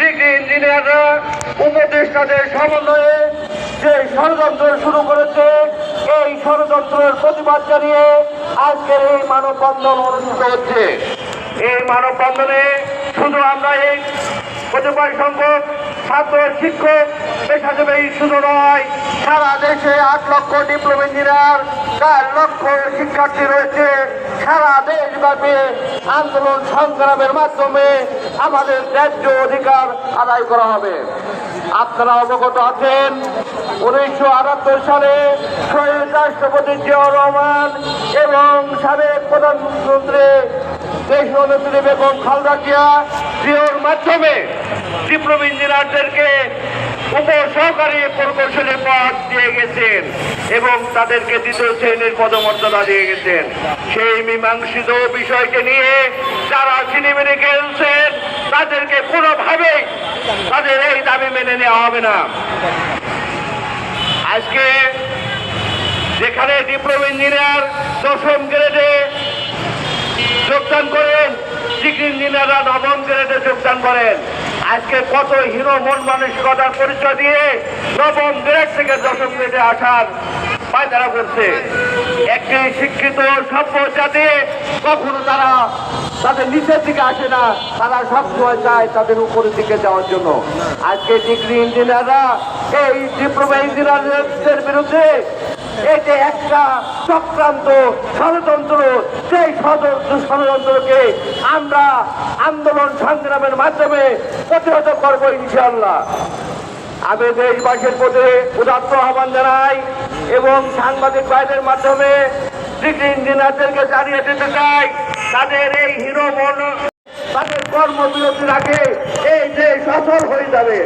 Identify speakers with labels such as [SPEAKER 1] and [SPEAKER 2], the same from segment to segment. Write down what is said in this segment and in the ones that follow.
[SPEAKER 1] Degree ইঞ্জিনিয়াররা উপদেষ্টাদের সমন্বয়ে যে ষড়যন্ত্র শুরু করেছে, এই ষড়যন্ত্রের প্রতিবাদ জানিয়ে আজকের এই মানববন্ধন অনুষ্ঠিত হচ্ছে। এই মানববন্ধনে শুধু আমরা এই কতিপয় সংখ্যক ছাত্র, শিক্ষক, পেশাজীবী শুধু নয়, সারা দেশে আট লক্ষ ডিপ্লোমা ইঞ্জিনিয়ার, চার লক্ষ শিক্ষার্থী রয়েছে। সারা দেশব্যাপী আন্দোলন সংগ্রামের মাধ্যমে আমাদের ন্যায্য অধিকার আদায় করা হবে। আপনারা অবগত আছেন, উনিশশো আটাত্তর সালে শহীদ রাষ্ট্রপতি জিয়াউর রহমান এবং সাবেক প্রধানমন্ত্রী দেশ নেত্রী বেগম খালদা জিয়া জিওর মাধ্যমে ডিপ্লোমা ইঞ্জিনিয়ারদেরকে উপ সহকারী প্রকৌশলী পদ দিয়ে গেছেন। এবং তাদেরকে দ্বিতীয় শ্রেণির পদমর্যাদা দিয়ে গেছেন। সেই মীমাংসিত বিষয়কে নিয়ে যারা সিনেমেনে খেলছেন, তাদেরকে কোনোভাবেই তাদের এই দাবি মেনে নেওয়া হবে না। আজকে যেখানে ডিপ্লোমা ইঞ্জিনিয়ার দশম গ্রেডে যোগদান করেন, ডিগ্রি ইঞ্জিনিয়াররা নবম গ্রেডে যোগদান করেন। আজকে কত হিরো মন মানসিকতার পরিচয় দিয়ে নবম গ্রেড থেকে দশম গ্রেডে আসার পায়তারা করছে। একটি শিক্ষিত সভ্য জাতি কখনো তারা তাদের নিচের দিকে আসে না, তারা সবসময় চায় তাদের উপরের দিকে যাওয়ার জন্য। আজকে ডিগ্রি ইঞ্জিনিয়াররা এই ডিপ্লোমা ইঞ্জিনিয়ারদের বিরুদ্ধে যে একটা চক্রান্ত ষড়যন্ত্র, সেই ষড়যন্ত্রকে আমরা আন্দোলন সংগ্রামের মাধ্যমে প্রতিহত করব ইনশাল্লাহ আমি দেশবাসীর প্রতি উদাত্ত আহ্বান জানাই এবং সাংবাদিক ভাইদের মাধ্যমে ইঞ্জিনিয়ারদেরকে জানিয়ে দিতে চাই, তাদের এই হিরো মন তাদের কর্মবিরতি রাখে এই যে সফল হয়ে যাবে।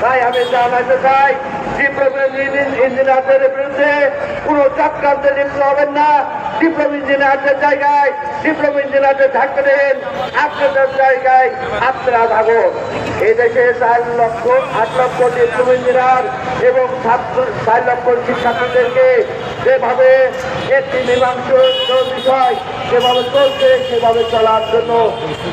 [SPEAKER 1] তাই আমি জানাতে চাই ডিপ্লোমা ইঞ্জিনিয়ারদের বিরুদ্ধে কোনো চক্রান্তে লিপ্ত হবেন না। ডিপ্লোমা ইঞ্জিনিয়ারদের জায়গায় ডিপ্লোমা ইঞ্জিনিয়ারদের থাকতে দেন। আপনাদের জায়গায় আপনারা থাকুন। এই দেশে চার লক্ষ, আট লক্ষ ডিপ্লোমা ইঞ্জিনিয়ার এবং ছাত্র চার লক্ষ শিক্ষার্থীদেরকে যেভাবে একটি মীমাংস বিষয় যেভাবে চলছে, সেভাবে চলার জন্য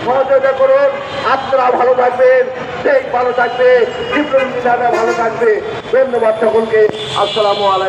[SPEAKER 1] সহযোগিতা করুন। আপনারা ভালো থাকবেন সেই ভালো থাকবে, বিপ্লবী ভালো থাকবে। ধন্যবাদ সকলকে। আসসালামু আলাইকুম।